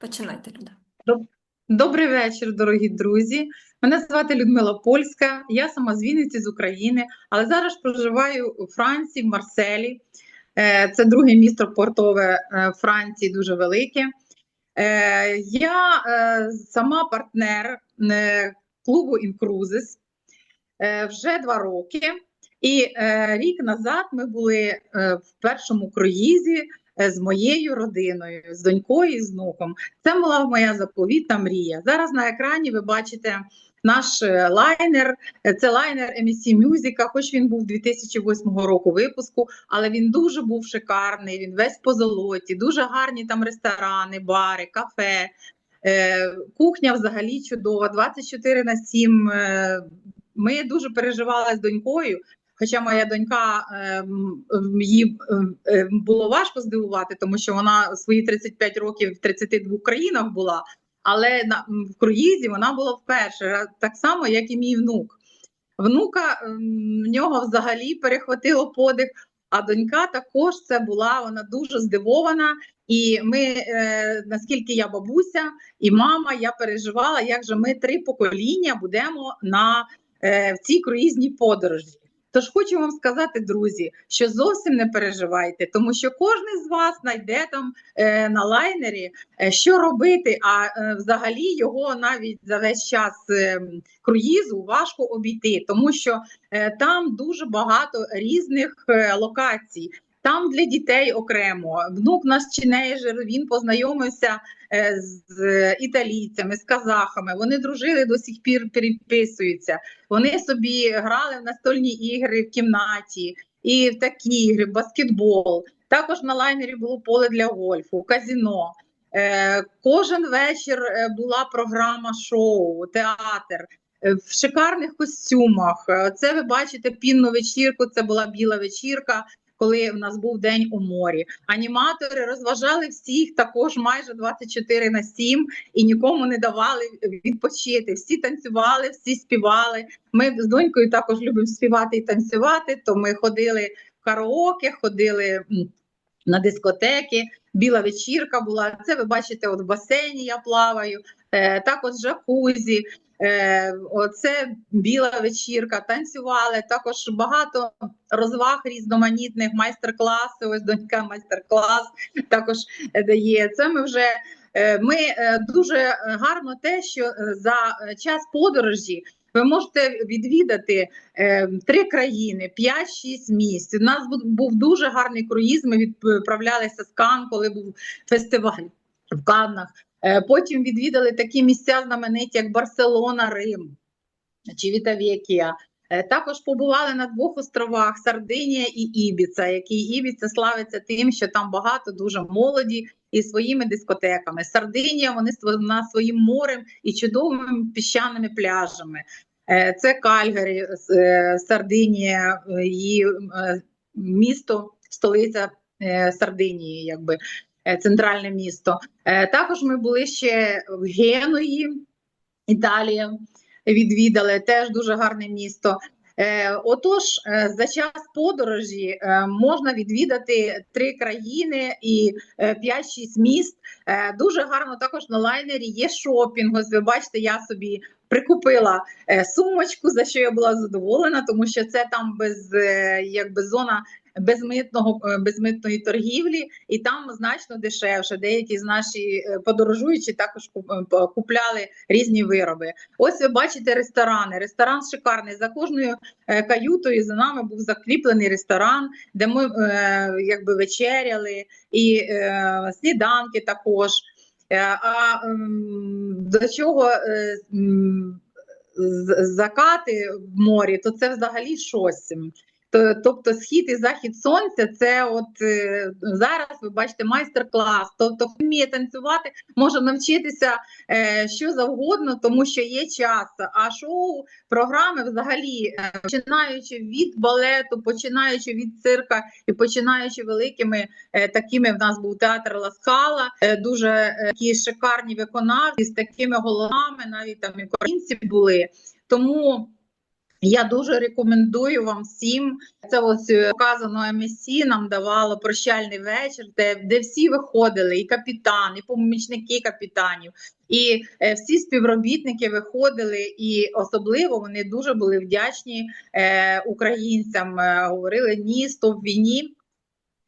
Починайте, Люда. Добрий вечір, дорогі друзі. Мене звати Людмила Польська. Я сама з Вінниці з України, але зараз проживаю у Франції, в Марселі. Е, Це друге місто портове е, Франції, дуже велике. Е, Я сама партнер клубу Інкрузис вже два роки. І рік назад ми були в першому круїзі з моєю родиною, з донькою і з внуком. Це була моя заповітна мрія. Зараз на екрані ви бачите наш е, лайнер. Е, Це лайнер MSC Music, хоч він був 2008 року випуску, але він дуже був шикарний. Він весь по золоті, дуже гарні там ресторани, бари, кафе. Е, Кухня взагалі чудова, 24 на 7. Е, Ми дуже переживали з донькою. Хоча моя донька ем, ем, їй ем, було важко здивувати, тому що вона свої 35 років в 32 країнах була, але на в круїзі вона була вперше, так само, як і мій внук. Внука в нього взагалі перехватило подих, а донька також це була вона дуже здивована. І ми, е, наскільки я бабуся і мама, я переживала, як же ми три покоління будемо на е, в цій круїзній подорожі. Тож хочу вам сказати, друзі, що зовсім не переживайте, тому що кожен з вас знайде там е, на лайнері, е, що робити. А е, взагалі його навіть за весь час е, круїзу важко обійти, тому що е, там дуже багато різних е, локацій. Там для дітей окремо внук наш тінейджер, він познайомився е, з італійцями, з казахами. Вони дружили до сих пір, переписуються. Вони собі грали в настольні ігри в кімнаті і в такі ігри, в баскетбол. Також на лайнері було поле для гольфу, казіно. Е, кожен вечір е, була програма шоу, театр. В шикарних костюмах. Це ви бачите пінну вечірку. Це була біла вечірка, коли в нас був день у морі. Аніматори розважали всіх також майже 24 на 7 і нікому не давали відпочити. Всі танцювали, всі співали. Ми з донькою також любимо співати і танцювати. То ми ходили в караоке, ходили на дискотеки. Біла вечірка була. Це ви бачите, от в басейні я плаваю, е, також джакузі. Е, оце біла вечірка, танцювали. Також багато розваг різноманітних, майстер-класи. Ось донька майстер-клас також дає. Це ми вже е, ми е, дуже гарно те, що за час подорожі. Ви можете відвідати три країни, 5-6 місць. У нас був дуже гарний круїз. Ми відправлялися з Кан, коли був фестиваль в Каннах. Е, Потім відвідали такі місця знамениті, як Барселона, Рим чи Вітавєкія. Е, Також побували на двох островах Сардинія і Ібіца, який Ібіца славиться тим, що там багато дуже молоді і своїми дискотеками. Сардинія вони на своїм морем і чудовими піщаними пляжами. Е, Це Кальгарі, Сардинія, її місто, столиця Сардинії, якби центральне місто. Е, Також ми були ще в Генуї, Італія. Відвідали теж дуже гарне місто. Е, Отож, е, за час подорожі е, можна відвідати три країни і е, 5-6 міст. Е, Дуже гарно також на лайнері є шопінг. Ось ви бачите, я собі прикупила е, сумочку, за що я була задоволена, тому що це там без е, якби зона безмитного е, безмитної торгівлі, і там значно дешевше. Деякі з наші е, подорожуючі також е, купляли різні вироби. Ось ви бачите ресторани. Ресторан шикарний. За кожною каютою за нами був закріплений ресторан, де ми якби вечеряли, і сніданки також. А ем, до чого закати в морі, то це взагалі щось. То- Тобто схід і захід сонця, це от е, зараз ви бачите майстер-клас. Тобто, хто вміє танцювати, може навчитися е, що завгодно, тому що є час. А шоу програми взагалі, е, починаючи від балету, починаючи від цирка і починаючи великими такими, в нас був театр Ласкала, дуже такі шикарні виконавці з такими головами, навіть там і українці були. Тому Я дуже рекомендую вам всім. Це ось е, показано МСC нам давало прощальний вечір, де, де всі виходили, і капітан, і помічники капітанів, і е, всі співробітники виходили, і особливо вони дуже були вдячні е, українцям. Е, говорили ні, стоп війні.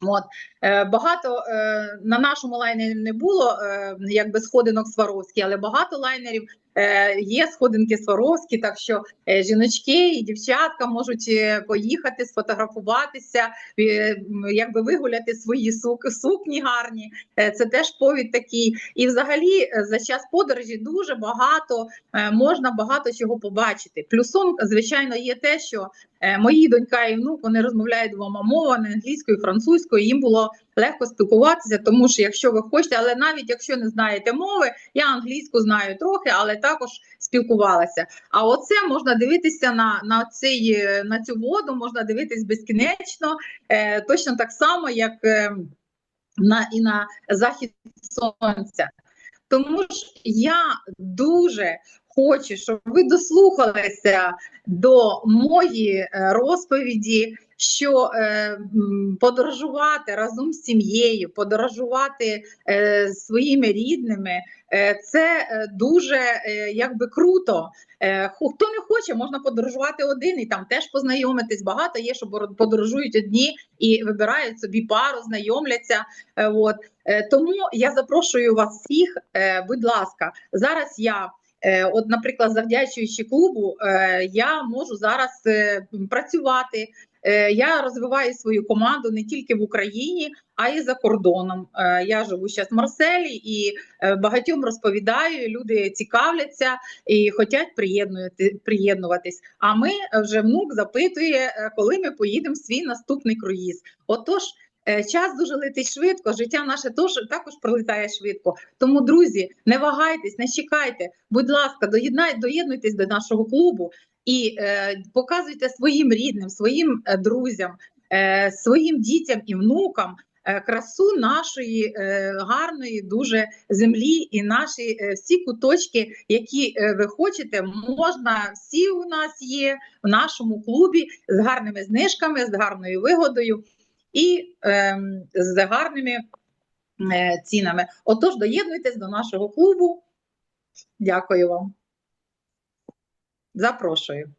От багато е, на нашому лайнері не було е, якби сходинок Сваровські, але багато лайнерів е, є сходинки Сваровські, так що е, жіночки і дівчатка можуть е, поїхати, сфотографуватися, е, якби вигуляти свої сук, сукні гарні. Е, це теж повід такий. І взагалі е, за час подорожі дуже багато е, можна багато чого побачити. Плюсом, звичайно, є те, що Е, Мої донька і внук вони розмовляють двома мовами англійською, і французькою. Їм було легко спілкуватися, тому що якщо ви хочете, але навіть якщо не знаєте мови, я англійську знаю трохи, але також спілкувалася. А оце можна дивитися на, на, цей, е, на цю воду, можна дивитись безкінечно, е, точно так само, як е, на, і на захід сонця. Тому ж я дуже хочу, щоб ви дослухалися до моєї е, розповіді, що е, подорожувати разом з сім'єю, подорожувати е, своїми рідними, е, це е, дуже е, якби круто. Е, хто не хоче, можна подорожувати один і там теж познайомитись. Багато є, що подорожують одні і вибирають собі пару, знайомляться. Е, от. Е, Тому я запрошую вас всіх, е, будь ласка, зараз я. Е, От, наприклад, завдячуючи клубу, е, я можу зараз е, працювати. Я розвиваю свою команду не тільки в Україні, а й за кордоном. Я живу зараз в Марселі і багатьом розповідаю. Люди цікавляться і хочуть приєднувати приєднуватись. А ми вже внук запитує, коли ми поїдемо в свій наступний круїз. Отож. Е, Час дуже летить швидко, життя наше тож, також пролітає швидко. Тому, друзі, не вагайтесь, не чекайте. Будь ласка, доєднай, доєднуйтесь до нашого клубу і е, показуйте своїм рідним, своїм е, друзям, е, своїм дітям і внукам е, красу нашої гарної дуже землі і наші всі куточки, які ви хочете, можна всі у нас є в нашому клубі з гарними знижками, з гарною вигодою і е, з гарними е, цінами. Отож, доєднуйтесь до нашого клубу. Дякую вам. Запрошую.